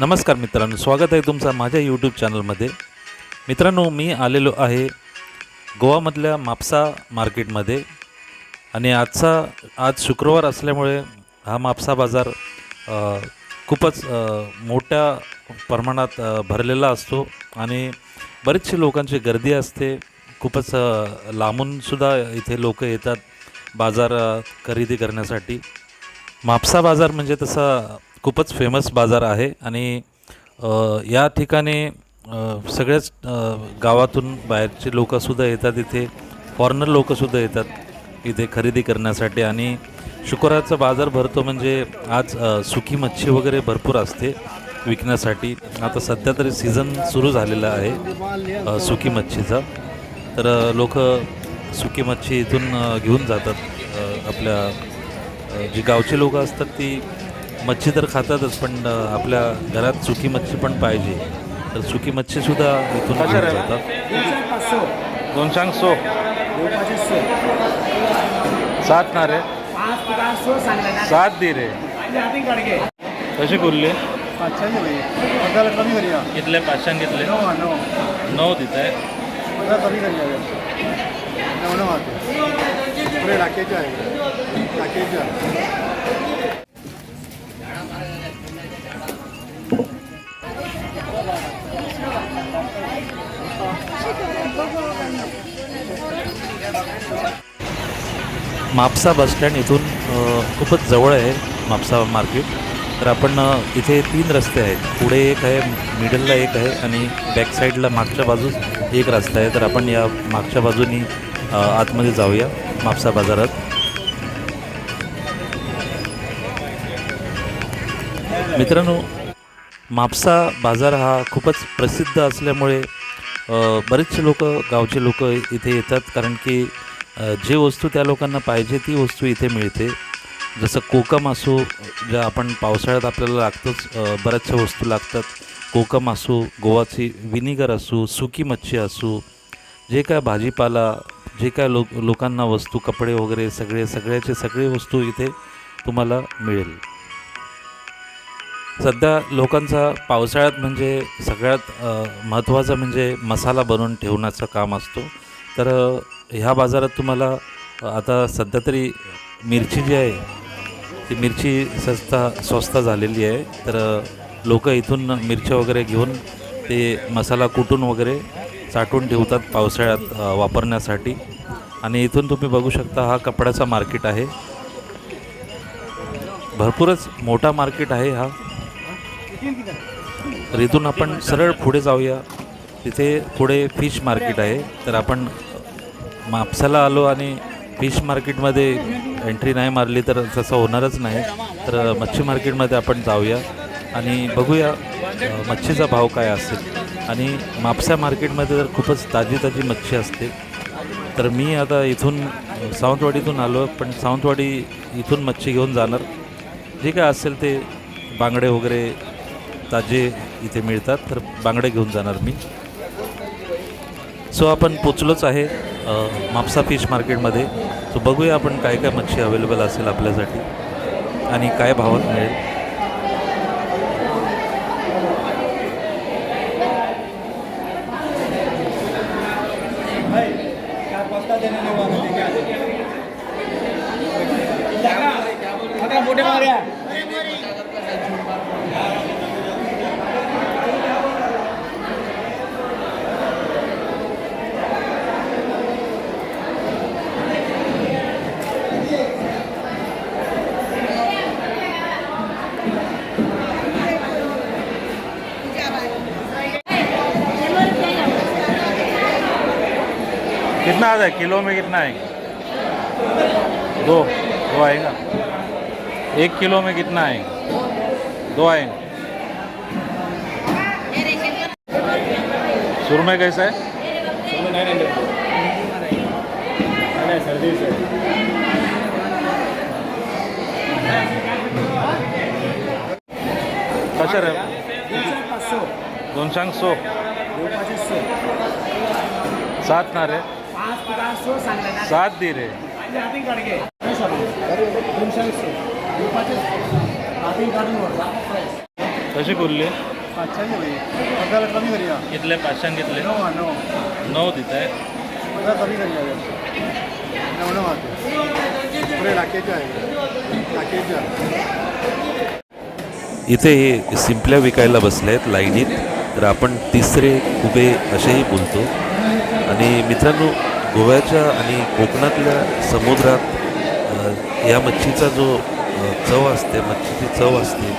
नमस्कार मित्रांनो स्वागत आहे तुमचं माझ्या यूट्यूब चॅनलमध्ये मित्रांनो मी आलेलो आहे गोवामधल्या मापसा मार्केटमध्ये आणि आजचा आज शुक्रवार असल्यामुळे हा मापसा बाजार खूपच मोठ्या प्रमाणात भरलेला असतो आणि बरेचसे लोकांची गर्दी असते. खूपच लांबूनसुद्धा इथे लोक येतात बाजार खरेदी करण्यासाठी. म्हापसा बाजार म्हणजे तसा खूपच फेमस बाजार आहे आणि या ठिकाणी सगळ्याच गावातून बाहेरचे लोकंसुद्धा येतात इथे. फॉरेनर लोकंसुद्धा येतात इथे खरेदी करण्यासाठी आणि शुक्रवारचा बाजार भरतो म्हणजे आज सुकी मच्छी वगैरे भरपूर असते विकण्यासाठी. आता सध्या तरी सीझन सुरू झालेला आहे सुकी मच्छीचा. तर लोक सुकी मच्छी इथून घेऊन जातात आपल्या जी गावची लोकं असतात ती मच्छी तर खातातच पण आपल्या घरात सुकी मच्छी पण पाहिजे. तर सुकी मच्छीसुद्धा इथून जातात. दोन सांग सो. सात ना रे? सात दे रे. कशी बोलले कमी करूया कितले पाचशांक घेतले नऊ नऊ नऊ देत आहे कमी नऊ नऊ पुढे टाकेचे आहे. टाकेचे आहे. म्हापसा बसस्टँड इथून खूपच जवळ आहे म्हापसा मार्केट. तर आपण इथे तीन रस्ते आहेत. पुढे एक आहे मिडलला एक आहे आणि बॅक साईडला मागच्या बाजूस एक रस्ता आहे. तर आपण या मागच्या बाजूनी आतमध्ये जाऊया म्हापसा बाजारात. मित्रांनो म्हापसा बाजार हा खूपच प्रसिद्ध असल्यामुळे बरेचसे लोक गावचे लोक इथे येतात कारण की जे वस्तू त्या लोकांना पाहिजे ती वस्तू इथे मिळते. जसं कोकम असो ज्या आपण पावसाळ्यात आपल्याला लागतोच बऱ्याचशा वस्तू लागतात. कोकम असो गोवाची विनिगर असो सुकी मच्छी असो जे काय भाजीपाला जे काय लोक लोकांना वस्तू कपडे वगैरे सगळे सगळ्याचे सगळे वस्तू इथे तुम्हाला मिळेल. सध्या लोकांचा पावसाळ्यात म्हणजे सगळ्यात महत्त्वाचं म्हणजे मसाला बनवून ठेवण्याचं काम असतो. तर ह्या बाजारात तुम्हाला आता सध्या तरी मिरची जी आहे ती मिरची सस्ता स्वस्त झालेली आहे. तर लोक इथून मिरच्या वगैरे घेऊन ते मसाला कुटून वगैरे साठवून ठेवतात पावसाळ्यात वापरण्यासाठी. आणि इथून तुम्ही बघू शकता हा कपड्याचा मार्केट आहे. भरपूरच मोठा मार्केट आहे हा. तर इथून आपण सरळ पुढे जाऊया. तिथे पुढे फिश मार्केट आहे. तर आपण मापसाला आलो आणि फिश मार्केटमध्ये एंट्री नाही मारली तर तसं होणारच नाही. तर मच्छी मार्केटमध्ये आपण जाऊया आणि बघूया मच्छीचा भाव काय असेल. आणि मापसा मार्केटमध्ये तर खूपच ताजी ताजी मच्छी असते. तर मी आता इथून सावंतवाडीतून आलो पण सावंतवाडी इथून मच्छी घेऊन जाणार. जे काय असेल ते बांगडे वगैरे ताजे इथे मिळतात. तर बांगडे घेऊन जाणार मी. सो आपण पोचलोच आहे म्हापसा फिश मार्केटमध्ये. सो बघूया आपण काय काय मच्छी अवेलेबल असेल आपल्यासाठी आणि काय भावात मिळेल. मोठे मार्या कितना आता है? किलो में कितना आएगा? दो दो आएगा। एक किलो में कितना आएगा? दो आएँगे। सुरमे कैसा है? सर्दी से। कशा रे पाचशे। दोन सांग सो सात ना रे। सात दे रे कसे काढगे कशी कमी कितले पाचशान कितले नऊ दिताय आहे इथे हे सिंपल्या विकायला बसले आहेत लाईनीत. तर आपण तिसरे उभे असेही बोलतो. आणि मित्रांनो गोव्याच्या आणि कोकणातल्या समुद्रात या मच्छीचा जो चव असते मच्छीची चव असते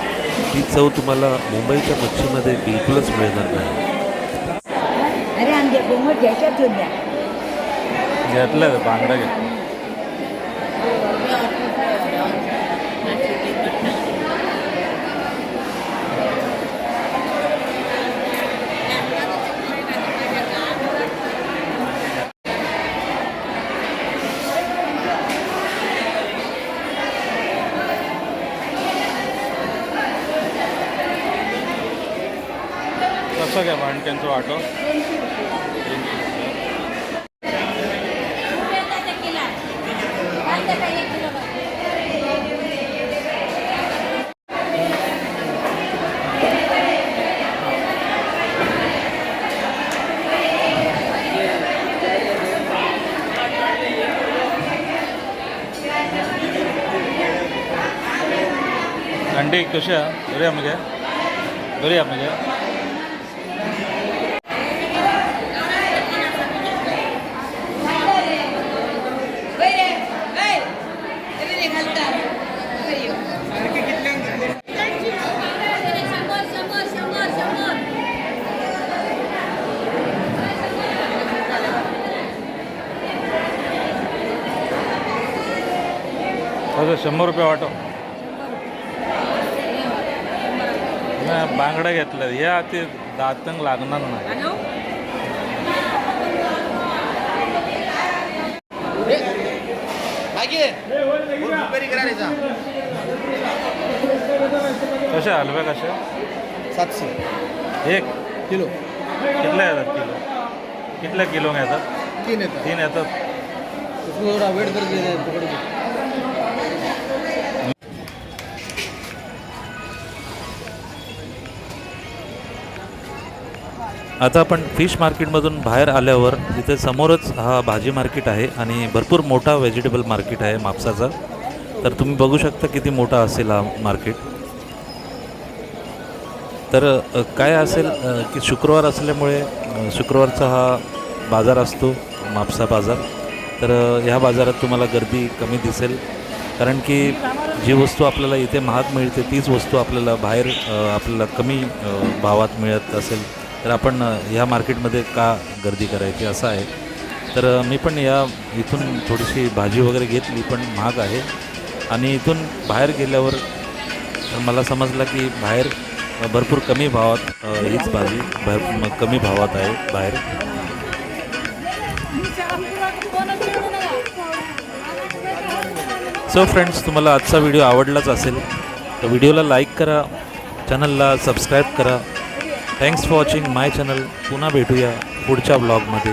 ती चव तुम्हाला मुंबईच्या मच्छीमध्ये बिलकुलच मिळणार नाही. अरे आमच्या कोमट घेतलं बांगडा घेतलं कसं काय भांडक्यांचं वाटो अंडी कशी आहे? बरी आहे म्हणजे बरी आहे कसं शंभर रुपये वाटो. नाही बांगडा घेतलं. या ते दातंग लागणार नाही. कशा हलव्या कशा सातशे. एक. किलो. कितल्या येतात किलो? कितल्या किलो येतात? तीन येतात. तीन येतात. थोडा वेट तर आता आपण फिश मार्केटमधून बाहेर आल्यावर इथे समोरच हा भाजी मार्केट आहे आणि भरपूर मोठा व्हेजिटेबल मार्केट आहे मापसाचा. तर तुम्ही बघू शकता किती मोठा असेल हा मार्केट तर काय असेल की शुक्रवार असल्यामुळे शुक्रवारचा हा बाजार असतो मापसा बाजार. तर ह्या बाजारात तुम्हाला गर्दी कमी दिसेल. कारण की जी वस्तू आपल्याला इथे महाग मिळते तीच वस्तू आपल्याला बाहेर आपल्याला कमी भावात मिळत असेल. तर आपण ह्या मार्केटमध्ये का गर्दी करायची असं आहे? तर मी पण या इथून थोडीशी भाजी वगैरे घेतली पण महाग आहे. आणि इथून बाहेर गेल्यावर मला समजलं की बाहेर भरपूर कमी भावात हीच भाजी भर कमी भावात आहे बाहेर. सो फ्रेंड्स तुम्हाला आजचा व्हिडिओ आवडलाच असेल तर व्हिडिओला लाईक करा चॅनलला सबस्क्राईब करा. Thanks for watching my channel पुन्हा भेटूया पुढच्या ब्लॉगमध्ये